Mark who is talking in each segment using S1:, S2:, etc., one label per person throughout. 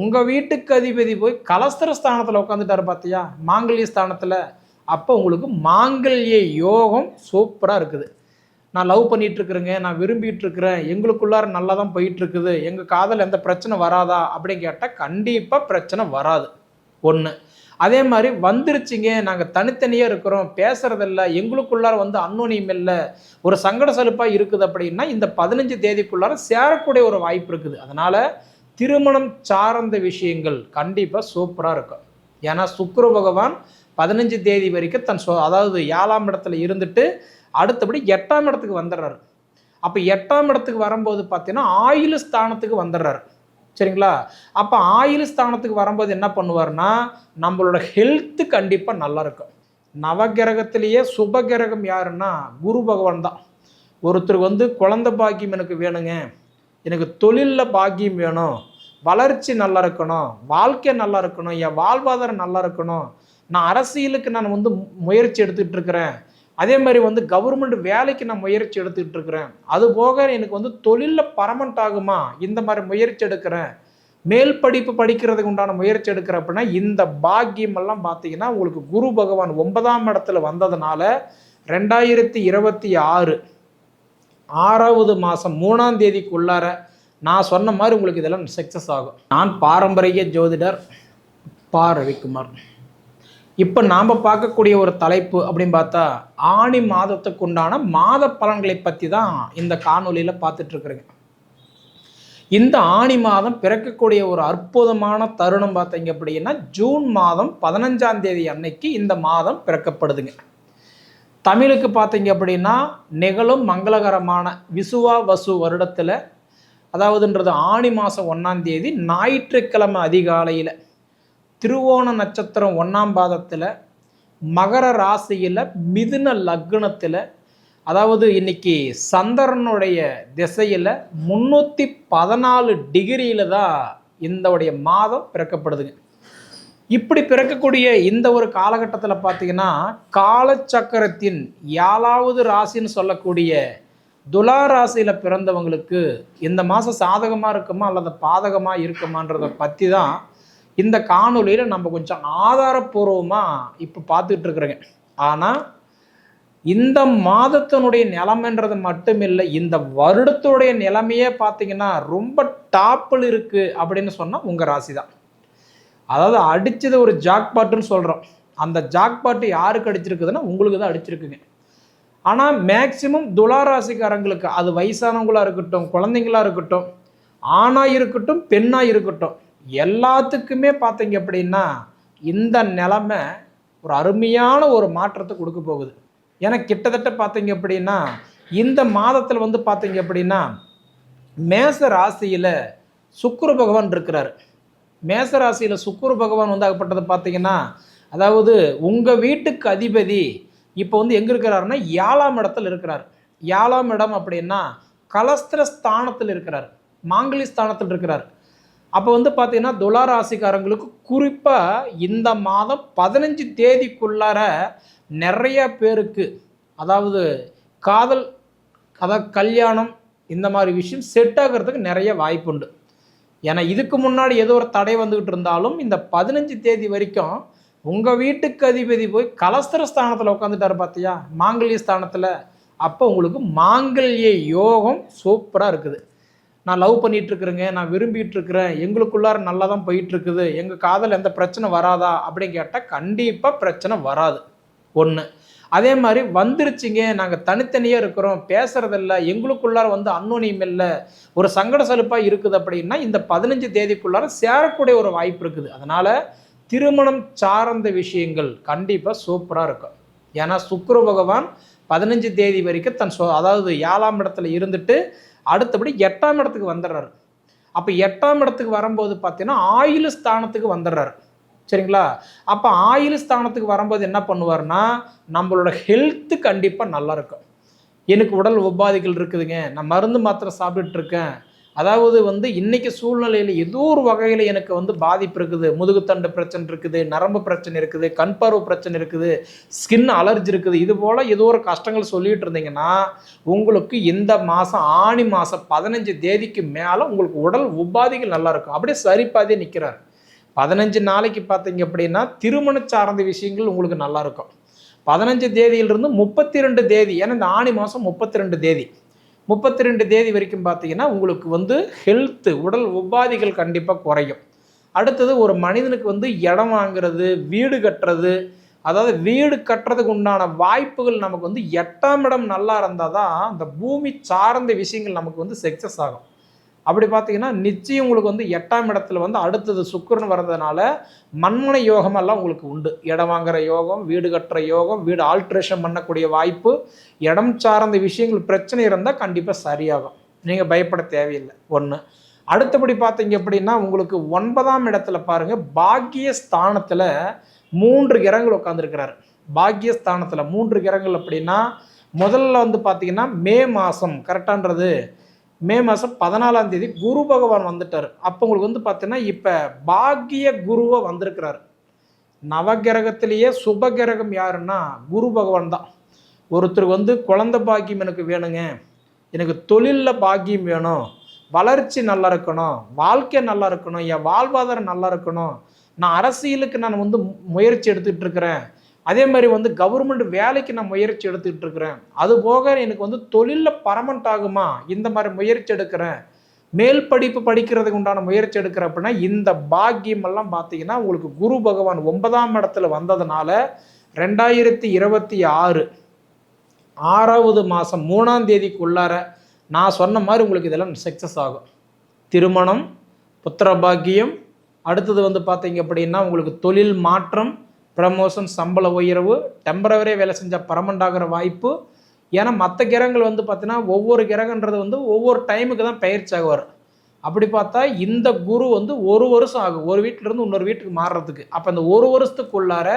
S1: உங்கள் வீட்டுக்கு அதிபதி போய் கலஸ்திர ஸ்தானத்தில் உட்காந்துட்டாரு பார்த்தியா மாங்கல்ய ஸ்தானத்தில். அப்போ உங்களுக்கு மாங்கல்ய யோகம் சூப்பராக இருக்குது. நான் லவ் பண்ணிட்டு இருக்கிறேங்க நான் விரும்பிட்டு இருக்கிறேன் எங்களுக்குள்ளார நல்லா தான் போயிட்டு இருக்குது எங்கள் காதல் எந்த பிரச்சனை வராதா அப்படின்னு கேட்டால் கண்டிப்பாக பிரச்சனை வராது. ஒன்று அதே மாதிரி வந்துருச்சிங்க நாங்கள் தனித்தனியாக இருக்கிறோம் பேசுறதில்ல எங்களுக்குள்ளார வந்து அன்னோனியம் இல்லை ஒரு சங்கட சலுப்பாக இருக்குது அப்படின்னா இந்த பதினஞ்சு தேதிக்குள்ளார சேரக்கூடிய ஒரு வாய்ப்பு இருக்குது. அதனால் திருமணம் சார்ந்த விஷயங்கள் கண்டிப்பாக சூப்பராக இருக்கும். ஏன்னா சுக்கிர பகவான் பதினஞ்சு தேதி வரைக்கும் தன் சொ அதாவது ஏழாம் இடத்துல இருந்துட்டு அடுத்தபடி எட்டாம் இடத்துக்கு வந்துடுறாரு. அப்போ எட்டாம் இடத்துக்கு வரும்போது பார்த்தீங்கன்னா ஆயுள் ஸ்தானத்துக்கு வந்துடுறாரு. சரிங்களா? அப்போ ஆயுள் ஸ்தானத்துக்கு வரும்போது என்ன பண்ணுவார்னா நம்மளோட ஹெல்த்து கண்டிப்பாக நல்லா இருக்கும். நவகிரகத்திலேயே சுப கிரகம் யாருன்னா குரு பகவான் தான். ஒருத்தருக்கு வந்து குழந்த பாக்கியம் எனக்கு வேணுங்க. எனக்கு தொழிலில் பாக்கியம் வேணும். வளர்ச்சி நல்லா இருக்கணும். வாழ்க்கை நல்லா இருக்கணும். என் வாழ்வாதாரம் நல்லா இருக்கணும். நான் அரசியலுக்கு நான் வந்து முயற்சி எடுத்துகிட்டு இருக்கிறேன். அதே மாதிரி வந்து கவர்மெண்ட் வேலைக்கு நான் முயற்சி எடுத்துக்கிட்டு இருக்கிறேன். அது போக எனக்கு வந்து தொழிலில் பரமண்ட் ஆகுமா? இந்த மாதிரி முயற்சி எடுக்கிறேன். மேல் படிப்பு படிக்கிறதுக்கு உண்டான முயற்சி எடுக்கிற அப்படின்னா இந்த பாக்கியம் எல்லாம் பார்த்தீங்கன்னா உங்களுக்கு குரு பகவான் ஒன்பதாம் இடத்துல வந்ததுனால ரெண்டாயிரத்தி இருபத்தி ஆறு ஆறாவது மாதம் மூணாம் தேதிக்குள்ளார நான் சொன்ன மாதிரி உங்களுக்கு இதெல்லாம் சக்ஸஸ் ஆகும். நான் பாரம்பரிய ஜோதிடர் பா. ரவிக்குமார். இப்போ நாம் பார்க்கக்கூடிய ஒரு தலைப்பு அப்படின்னு பார்த்தா ஆணி மாதத்துக்கு உண்டான மாத பலன்களை பற்றி தான் இந்த காணொலியில் பார்த்துட்ருக்குறேங்க இந்த ஆணி மாதம் பிறக்கக்கூடிய ஒரு அற்புதமான தருணம் பார்த்தீங்க அப்படின்னா ஜூன் மாதம் பதினஞ்சாம் தேதி அன்னைக்கு இந்த மாதம் பிறக்கப்படுதுங்க. தமிழுக்கு பார்த்தீங்க அப்படின்னா நிகழும் மங்களகரமான விசுவா வசு வருடத்தில் அதாவதுன்றது ஆணி மாதம் ஒன்றாம் தேதி ஞாயிற்றுக்கிழமை அதிகாலையில் திருவோண நட்சத்திரம் ஒன்றாம் பாதத்தில் மகர ராசியில் மிதுன லக்னத்தில் அதாவது இன்னைக்கு சந்திரனுடைய திசையில் முந்நூற்றி பதினாலு டிகிரியில் தான் இந்த மாதம் பிறக்கப்படுதுங்க. இப்படி பிறக்கக்கூடிய இந்த ஒரு காலகட்டத்தில் பார்த்தீங்கன்னா காலச்சக்கரத்தின் ஏழாவது ராசின்னு சொல்லக்கூடிய துலா ராசியில் பிறந்தவங்களுக்கு இந்த மாதம் சாதகமாக இருக்குமா அல்லது பாதகமாக இருக்குமான்றதை பற்றி தான் இந்த காணொலியில் நம்ம கொஞ்சம் ஆதாரப்பூர்வமாக இப்போ பார்த்துக்கிட்டு இருக்கிறோங்க. ஆனால் இந்த மாதத்தினுடைய நிலமன்றது மட்டும் இல்லை இந்த வருடத்துடைய நிலைமையே பார்த்தீங்கன்னா ரொம்ப டாப்பில் இருக்குது அப்படின்னு சொன்னால் உங்கள் ராசி தான் அதாவது அடித்தது ஒரு ஜாக்பாட்டுன்னு சொல்கிறோம் அந்த ஜாக்பாட்டு யாருக்கு அடிச்சிருக்குதுன்னா உங்களுக்கு தான் அடிச்சிருக்குங்க. ஆனால் மேக்சிமம் துளாராசிக்காரங்களுக்கு அது வயசானவங்களாக இருக்கட்டும் குழந்தைங்களா இருக்கட்டும் ஆணாக இருக்கட்டும் பெண்ணாக இருக்கட்டும் எல்லாத்துக்குமே பார்த்தீங்க அப்படின்னா இந்த நிலமை ஒரு அருமையான ஒரு மாற்றத்தை கொடுக்க போகுது. ஏன்னா கிட்டத்தட்ட பார்த்தீங்க அப்படின்னா இந்த மாதத்தில் வந்து பார்த்தீங்க அப்படின்னா மேச ராசியில் சுக்குரு பகவான் இருக்கிறார். மேச ராசியில் சுக்குரு பகவான் வந்து பார்த்தீங்கன்னா அதாவது உங்கள் வீட்டுக்கு அதிபதி இப்போ வந்து எங்கே இருக்கிறாருன்னா ஏழாம் இடத்துல இருக்கிறார். ஏழாம் இடம் அப்படின்னா கலஸ்திர ஸ்தானத்தில் இருக்கிறார். மாங்கலி ஸ்தானத்தில் இருக்கிறார். அப்போ வந்து பார்த்தீங்கன்னா துலா ராசிக்காரங்களுக்கு குறிப்பாக இந்த மாதம் பதினஞ்சு தேதிக்குள்ளார நிறைய பேருக்கு அதாவது காதல் அதாவது கல்யாணம் இந்த மாதிரி விஷயம் செட் ஆகிறதுக்கு நிறைய வாய்ப்புண்டு. ஏன்னா இதுக்கு முன்னாடி ஏதோ ஒரு தடை வந்துக்கிட்டு இருந்தாலும் இந்த பதினஞ்சு தேதி வரைக்கும் உங்கள் வீட்டுக்கு அதிபதி போய் கலஸ்தர ஸ்தானத்தில் உட்காந்துட்டாரு பார்த்தியா மாங்கல்ய ஸ்தானத்தில். அப்போ உங்களுக்கு மாங்கல்ய யோகம் சூப்பராக இருக்குது. நான் லவ் பண்ணிட்டு இருக்கிறேங்க நான் விரும்பிட்டு இருக்கிறேன் எங்களுக்குள்ளார நல்லா தான் போயிட்டு இருக்குது எங்கள் காதல் எந்த பிரச்சனை வராதா அப்படின்னு கேட்டால் கண்டிப்பாக பிரச்சனை வராது. ஒன்று அதே மாதிரி வந்துருச்சுங்க. நாங்கள் தனித்தனியாக இருக்கிறோம். பேசுறதில்ல. எங்களுக்குள்ளார வந்து அன்னோனியம் இல்லை. ஒரு சங்கட சலுப்பாக இருக்குது அப்படின்னா இந்த பதினஞ்சு தேதிக்குள்ளார சேரக்கூடிய ஒரு வாய்ப்பு இருக்குது. அதனால் திருமணம் சார்ந்த விஷயங்கள் கண்டிப்பாக சூப்பராக இருக்கும். ஏன்னா சுக்கிர பகவான் பதினஞ்சு தேதி வரைக்கும் தன் சொ அதாவது ஏழாம் இடத்துல இருந்துட்டு அடுத்தபடி எட்டாம் இடத்துக்கு வந்துடுறாரு. அப்போ எட்டாம் இடத்துக்கு வரும்போது பார்த்தீங்கன்னா ஆயுள் ஸ்தானத்துக்கு வந்துடுறாரு. சரிங்களா? அப்போ ஆயுள் ஸ்தானத்துக்கு வரும்போது என்ன பண்ணுவார்னா நம்மளோட ஹெல்த்து கண்டிப்பாக நல்லா இருக்கும். எனக்கு உடல் உபாதைகள் இருக்குதுங்க. நான் மருந்து மாத்திரை சாப்பிட்டுட்டு இருக்கேன். அதாவது வந்து இன்றைக்கி சூழ்நிலையில் ஏதோ ஒரு வகையில் எனக்கு வந்து பாதிப்பு இருக்குது. முதுகுத்தண்டு பிரச்சனை இருக்குது நரம்பு பிரச்சனை இருக்குது கண் பார்வை பிரச்சனை இருக்குது ஸ்கின் அலர்ஜி இருக்குது. இது போல் ஏதோ ஒரு கஷ்டங்கள் சொல்லிட்டு இருந்தீங்கன்னா உங்களுக்கு இந்த மாதம் ஆணி மாதம் பதினஞ்சு தேதிக்கு மேலே உங்களுக்கு உடல் உபாதைகள் நல்லா இருக்கும். அப்படியே சரிப்பாதே நிற்கிறார் பதினஞ்சு நாளைக்கு பார்த்தீங்க அப்படின்னா திருமண சார்ந்த விஷயங்கள் உங்களுக்கு நல்லா இருக்கும். பதினஞ்சு தேதியிலிருந்து முப்பத்தி ரெண்டு தேதி ஏன்னா இந்த ஆணி மாதம் முப்பத்தி ரெண்டு தேதி. முப்பத்தி ரெண்டு தேதி வரைக்கும் பார்த்தீங்கன்னா உங்களுக்கு வந்து ஹெல்த்து உடல் உபாதைகள் கண்டிப்பாக குறையும். அடுத்தது ஒரு மனிதனுக்கு வந்து இடம் வாங்குறது வீடு கட்டுறது அதாவது வீடு கட்டுறதுக்கு உண்டான வாய்ப்புகள் நமக்கு வந்து எட்டாம் இடம் நல்லா இருந்தால் தான் அந்த பூமி சார்ந்த விஷயங்கள் நமக்கு வந்து சக்ஸஸ் ஆகும். அப்படி பார்த்தீங்கன்னா நிச்சயம் உங்களுக்கு வந்து எட்டாம் இடத்துல வந்து அடுத்தது சுக்கரன் வர்றதுனால மண்மனை யோகமெல்லாம் உங்களுக்கு உண்டு. இடம் வாங்குற யோகம் வீடு கட்டுற யோகம் வீடு ஆல்ட்ரேஷன் பண்ணக்கூடிய வாய்ப்பு இடம் சார்ந்த விஷயங்கள் பிரச்சனை இருந்தால் கண்டிப்பாக சரியாகும். நீங்கள் பயப்பட தேவையில்லை. ஒன்று அடுத்தபடி பார்த்தீங்க அப்படின்னா உங்களுக்கு ஒன்பதாம் இடத்துல பாருங்கள் பாக்கிய ஸ்தானத்தில் மூன்று கிரகங்கள் உட்காந்துருக்கிறாரு பாக்கிய ஸ்தானத்தில் மூன்று கிரகங்கள் அப்படின்னா முதல்ல வந்து பார்த்தீங்கன்னா மே மாதம் கரெக்டான்றது மே மாதம் பதினாலாம் தேதி குரு பகவான் வந்துட்டார். அப்போ உங்களுக்கு வந்து பார்த்தீங்கன்னா இப்போ பாக்கிய குருவை வந்திருக்கிறார். நவகிரகத்திலேயே சுப கிரகம் யாருன்னா குரு பகவான் தான். ஒருத்தருக்கு வந்து குழந்த பாக்கியம் எனக்கு வேணுங்க. எனக்கு தொழிலில் பாக்கியம் வேணும். வளர்ச்சி நல்லா இருக்கணும். வாழ்க்கை நல்லா இருக்கணும். என் வாழ்வாதாரம் நல்லா இருக்கணும். நான் அரசியலுக்கு நான் வந்து முயற்சி எடுத்துகிட்டு இருக்கிறேன். அதே மாதிரி வந்து கவர்மெண்ட் வேலைக்கு நான் முயற்சி எடுத்துக்கிட்டு இருக்கிறேன். அது போக எனக்கு வந்து தொழிலில் பரமண்ட் ஆகுமா? இந்த மாதிரி முயற்சி எடுக்கிறேன். மேல் படிப்பு படிக்கிறதுக்கு உண்டான முயற்சி எடுக்கிற அப்படின்னா இந்த பாக்கியமெல்லாம் பார்த்தீங்கன்னா உங்களுக்கு குரு பகவான் ஒன்பதாம் இடத்துல வந்ததுனால ரெண்டாயிரத்தி இருபத்தி ஆறு ஆறாவது மாதம் மூணாம் தேதிக்குள்ளார நான் சொன்ன மாதிரி உங்களுக்கு இதெல்லாம் சக்ஸஸ் ஆகும். திருமணம் புத்திர பாக்கியம் அடுத்தது வந்து பார்த்தீங்க அப்படின்னா உங்களுக்கு தொழில் மாற்றம் ப்ரமோஷன் சம்பள உயர்வு டெம்பரவரியாக வேலை செஞ்சால் பர்மனண்ட் ஆகிற வாய்ப்பு. ஏன்னா மற்ற கிரகங்கள் வந்து பார்த்தீங்கன்னா ஒவ்வொரு கிரகன்றது வந்து ஒவ்வொரு டைமுக்கு தான் பயிற்சி ஆகுவார் அப்படி பார்த்தா இந்த குரு வந்து ஒரு வருஷம் ஆகும். ஒரு வீட்டிலேருந்து இன்னொரு வீட்டுக்கு மாறுறதுக்கு. அப்போ இந்த ஒரு வருஷத்துக்குள்ளார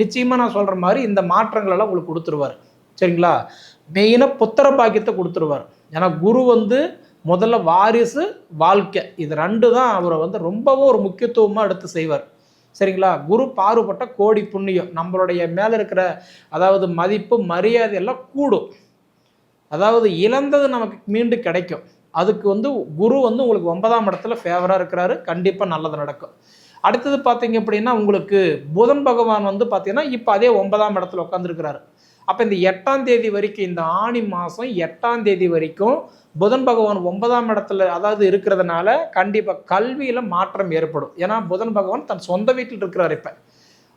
S1: நிச்சயமாக நான் சொல்கிற மாதிரி இந்த மாற்றங்களெல்லாம் உங்களுக்கு கொடுத்துருவார். சரிங்களா? மெயினாக புத்திர பாக்கியத்தை கொடுத்துருவார். ஏன்னா குரு வந்து முதல்ல வாரிசு வாழ்க்கை. இது ரெண்டு தான் அவரை வந்து ரொம்பவும் ஒரு முக்கியத்துவமாக எடுத்து செய்வார். சரிங்களா? குரு பாறுபட்ட கோடி புண்ணியம். நம்மளுடைய மேலே இருக்கிற அதாவது மதிப்பு மரியாதை எல்லாம் கூடும். அதாவது இழந்தது நமக்கு மீண்டும் கிடைக்கும். அதுக்கு வந்து குரு வந்து உங்களுக்கு ஒன்பதாம் இடத்துல ஃபேவராக இருக்கிறாரு. கண்டிப்பாக நல்லது நடக்கும். அடுத்தது பார்த்தீங்க அப்படின்னா உங்களுக்கு புதன் பகவான் வந்து பார்த்தீங்கன்னா இப்போ அதே ஒன்பதாம் இடத்துல உட்காந்துருக்கிறாரு அப்போ இந்த எட்டாம் தேதி வரைக்கும் இந்த ஆணி மாதம் எட்டாம் தேதி வரைக்கும் புதன் பகவான் ஒன்பதாம் இடத்துல அதாவது இருக்கிறதுனால கண்டிப்பாக கல்வியில் மாற்றம் ஏற்படும். ஏன்னா புதன் பகவான் தன் சொந்த வீட்டில் இருக்கிறார் இப்போ.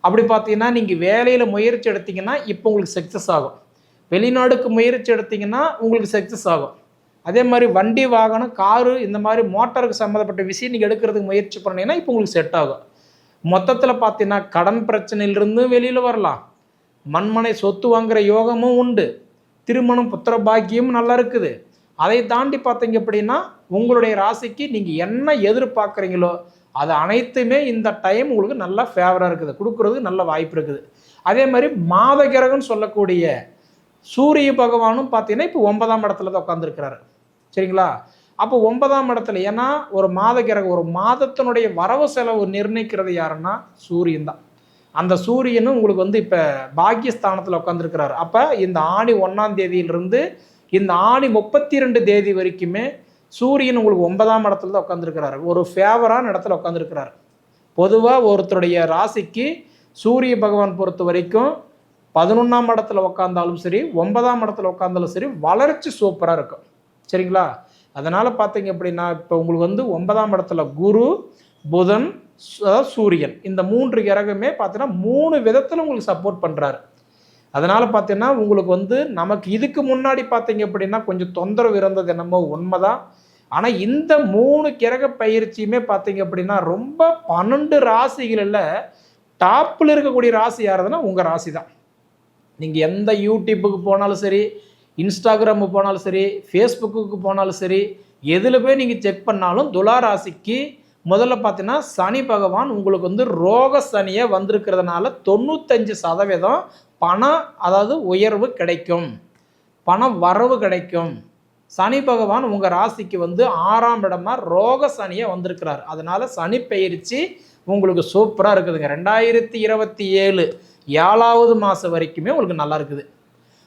S1: அப்படி பார்த்தீங்கன்னா நீங்கள் வேலையில் முயற்சி எடுத்தீங்கன்னா இப்போ உங்களுக்கு சக்ஸஸ் ஆகும். வெளிநாடுக்கு முயற்சி எடுத்தீங்கன்னா உங்களுக்கு சக்ஸஸ் ஆகும். அதே மாதிரி வண்டி வாகனம் காரு இந்த மாதிரி மோட்டருக்கு சம்மந்தப்பட்ட விஷயம் நீங்கள் எடுக்கிறதுக்கு முயற்சி பண்ணீங்கன்னா இப்போ உங்களுக்கு செட் ஆகும். மொத்தத்தில் பார்த்தீங்கன்னா கடன் பிரச்சனையிலிருந்து வெளியில் வரலாம். மண்மனை சொத்து வாங்குகிற யோகமும் உண்டு. திருமணம் புத்திர பாக்கியமும் நல்லா இருக்குது. அதை தாண்டி பார்த்தீங்க அப்படின்னா உங்களுடைய ராசிக்கு நீங்கள் என்ன எதிர்பார்க்குறீங்களோ அது அனைத்துமே இந்த டைம் உங்களுக்கு நல்லா ஃபேவராக இருக்குது. கொடுக்குறதுக்கு நல்ல வாய்ப்பு இருக்குது. அதே மாதிரி மாத கிரகம்னு சொல்லக்கூடிய சூரிய பகவானும் பார்த்தீங்கன்னா இப்போ ஒன்பதாம் இடத்துல தான் உட்காந்துருக்கிறாரு சரிங்களா? அப்போ ஒன்பதாம் இடத்துல ஏன்னா ஒரு மாத கிரகம் ஒரு மாதத்தினுடைய வரவு செலவு நிர்ணயிக்கிறது யாருன்னா சூரியன் தான். அந்த சூரியனும் உங்களுக்கு வந்து இப்போ பாக்கியஸ்தானத்தில் உட்காந்துருக்கிறாரு அப்போ இந்த ஆணி ஒன்றாம் தேதியிலிருந்து இந்த ஆடி முப்பத்தி ரெண்டு தேதி வரைக்குமே சூரியன் உங்களுக்கு ஒன்பதாம் இடத்துல தான் உட்காந்துருக்கிறாரு ஒரு ஃபேவரான இடத்துல உட்காந்துருக்கிறாரு பொதுவாக ஒருத்தருடைய ராசிக்கு சூரிய பகவான் பொறுத்த வரைக்கும் பதினொன்றாம் இடத்துல உட்காந்தாலும் சரி ஒன்பதாம் இடத்துல உட்காந்தாலும் சரி வளர்ச்சி சூப்பராக இருக்கும். சரிங்களா? அதனால் பார்த்தீங்க அப்படின்னா இப்போ உங்களுக்கு வந்து ஒன்பதாம் இடத்துல குரு புதன் சூரியன். இந்த மூன்று கிரகமே பார்த்தீங்கன்னா மூணு விதத்தில் உங்களுக்கு சப்போர்ட் பண்ணுறாரு அதனால் பார்த்தீங்கன்னா உங்களுக்கு வந்து நமக்கு இதுக்கு முன்னாடி பார்த்தீங்க அப்படின்னா கொஞ்சம் தொந்தரவு இருந்தது என்னமோ உண்மைதான். ஆனால் இந்த மூணு கிரக பயிற்சியுமே பார்த்தீங்க அப்படின்னா ரொம்ப பன்னெண்டு ராசிகளில் டாப்பில் இருக்கக்கூடிய ராசி யாருதுன்னா உங்கள் ராசி தான் நீங்கள் எந்த யூடியூப்புக்கு போனாலும் சரி இன்ஸ்டாகிராமு போனாலும் சரி ஃபேஸ்புக்கு போனாலும் சரி எதில் போய் நீங்கள் செக் பண்ணாலும் துலா ராசிக்கு முதல்ல பார்த்தீங்கன்னா சனி பகவான் உங்களுக்கு வந்து ரோக சனியை வந்திருக்கிறதுனால தொண்ணூத்தஞ்சு சதவீதம் பணம் அதாவது உயர்வு கிடைக்கும். பணம் வரவு கிடைக்கும். சனி பகவான் உங்கள் ராசிக்கு வந்து ஆறாம் இடமா ரோக சனியாக வந்திருக்கிறார். அதனால் சனி பயிற்சி உங்களுக்கு சூப்பராக இருக்குதுங்க. ரெண்டாயிரத்தி இருபத்தி ஏழு ஏழாவது மாதம் வரைக்குமே உங்களுக்கு நல்லா இருக்குது.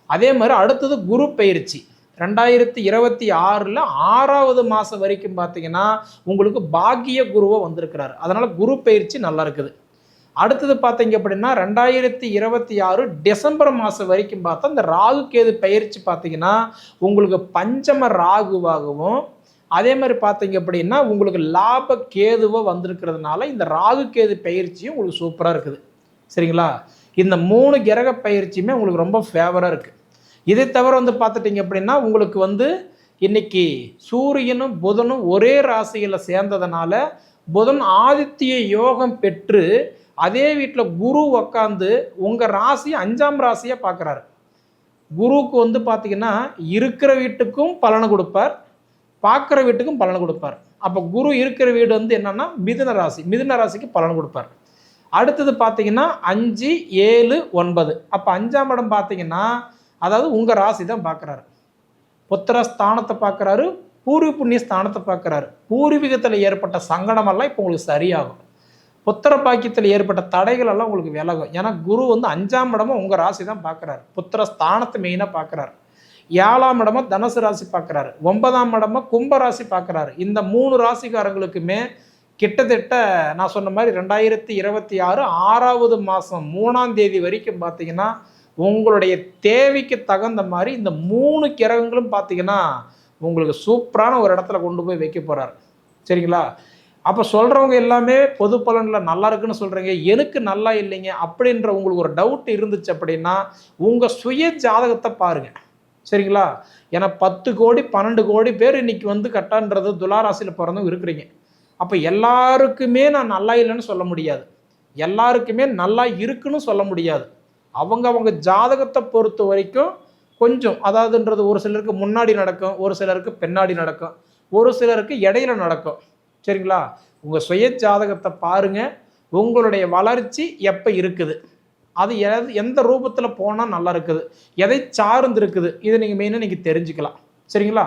S1: அதே மாதிரி அடுத்தது குரு பயிற்சி ரெண்டாயிரத்தி இருபத்தி ஆறில் ஆறாவது மாதம் வரைக்கும் பார்த்தீங்கன்னா உங்களுக்கு பாக்கிய குருவை வந்திருக்கிறார். அதனால் குரு பயிற்சி நல்லா இருக்குது. அடுத்தது பார்த்தீங்க அப்படின்னா ரெண்டாயிரத்தி இருபத்தி ஆறு டிசம்பர் மாதம் வரைக்கும் பார்த்தா இந்த ராகு கேது பயிற்சி பார்த்தீங்கன்னா உங்களுக்கு பஞ்சம ராகுவாகவும் அதே மாதிரி பார்த்தீங்க அப்படின்னா உங்களுக்கு லாப கேதுவோ வந்திருக்கிறதுனால இந்த ராகு கேது பயிற்சியும் உங்களுக்கு சூப்பராக இருக்குது. சரிங்களா? இந்த மூணு கிரக பயிற்சியுமே உங்களுக்கு ரொம்ப ஃபேவராக இருக்குது இதை தவிர வந்து பார்த்துட்டிங்க அப்படின்னா உங்களுக்கு வந்து இன்னைக்கு சூரியனும் புதனும் ஒரே ராசியில் சேர்ந்ததுனால புதன் ஆதித்ய யோகம் பெற்று அதே வீட்டில் குரு உக்காந்து உங்கள் ராசி அஞ்சாம் ராசியை பார்க்குறாரு. குருவுக்கு வந்து பார்த்தீங்கன்னா இருக்கிற வீட்டுக்கும் பலனை கொடுப்பார் பார்க்குற வீட்டுக்கும் பலனை கொடுப்பார். அப்போ குரு இருக்கிற வீடு வந்து என்னன்னா மிதுன ராசி. மிதுன ராசிக்கு பலன் கொடுப்பார். அடுத்தது பார்த்தீங்கன்னா அஞ்சு ஏழு ஒன்பது. அப்போ அஞ்சாம் இடம் பார்த்தீங்கன்னா அதாவது உங்கள் ராசி தான் பார்க்குறாரு புத்திர ஸ்தானத்தை பார்க்குறாரு பூர்வ புண்ணிய ஸ்தானத்தை பார்க்குறாரு பூர்வீகத்தில் ஏற்பட்ட சங்கடமெல்லாம் இப்போ உங்களுக்கு சரியாகும். புத்திர பாக்கியத்தில் ஏற்பட்ட தடைகள் எல்லாம் உங்களுக்கு விலகும். ஏன்னா குரு வந்து அஞ்சாம் இடமும் உங்கள் ராசி தான் பார்க்குறாரு புத்திர ஸ்தானத்தை மெயினாக பார்க்குறாரு ஏழாம் இடமா தனுசு ராசி பார்க்குறாரு ஒன்பதாம் இடமா கும்ப ராசி பார்க்குறாரு இந்த மூணு ராசிக்காரங்களுக்குமே கிட்டத்தட்ட நான் சொன்ன மாதிரி ரெண்டாயிரத்தி இருபத்தி ஆறு ஆறாவது மாதம் மூணாம் தேதி வரைக்கும் பார்த்தீங்கன்னா உங்களுடைய தேவைக்கு தகுந்த மாதிரி இந்த மூணு கிரகங்களும் பார்த்தீங்கன்னா உங்களுக்கு சூப்பரான ஒரு இடத்துல கொண்டு போய் வைக்க போகிறார் சரிங்களா? அப்போ சொல்கிறவங்க எல்லாமே பொது பலனில் நல்லா இருக்குன்னு சொல்கிறீங்க எனக்கு நல்லா இல்லைங்க அப்படின்ற உங்களுக்கு ஒரு டவுட் இருந்துச்சு அப்படின்னா உங்கள் சுய ஜாதகத்தை பாருங்கள் சரிங்களா? ஏன்னா பத்து கோடி பன்னெண்டு கோடி பேர் இன்னைக்கு வந்து கட்டான்றது துளாராசியில் பிறந்தவங்க இருக்கிறீங்க. அப்போ எல்லாருக்குமே நான் நல்லா இல்லைன்னு சொல்ல முடியாது. எல்லாருக்குமே நல்லா இருக்குன்னு சொல்ல முடியாது. அவங்க அவங்க ஜாதகத்தை பொறுத்த வரைக்கும் கொஞ்சம் அதாவதுன்றது ஒரு சிலருக்கு முன்னாடி நடக்கும் ஒரு சிலருக்கு பின்னாடி நடக்கும் ஒரு சிலருக்கு இடையில நடக்கும். சரிங்களா? உங்கள் சுய ஜாதகத்தை பாருங்கள் உங்களுடைய வளர்ச்சி எப்போ இருக்குது? அது எது எந்த ரூபத்தில் போனால் நல்லா இருக்குது? எதை சார்ந்து இருக்குது? இதை நீங்கள் மெயினாக நீங்கள் தெரிஞ்சுக்கலாம். சரிங்களா?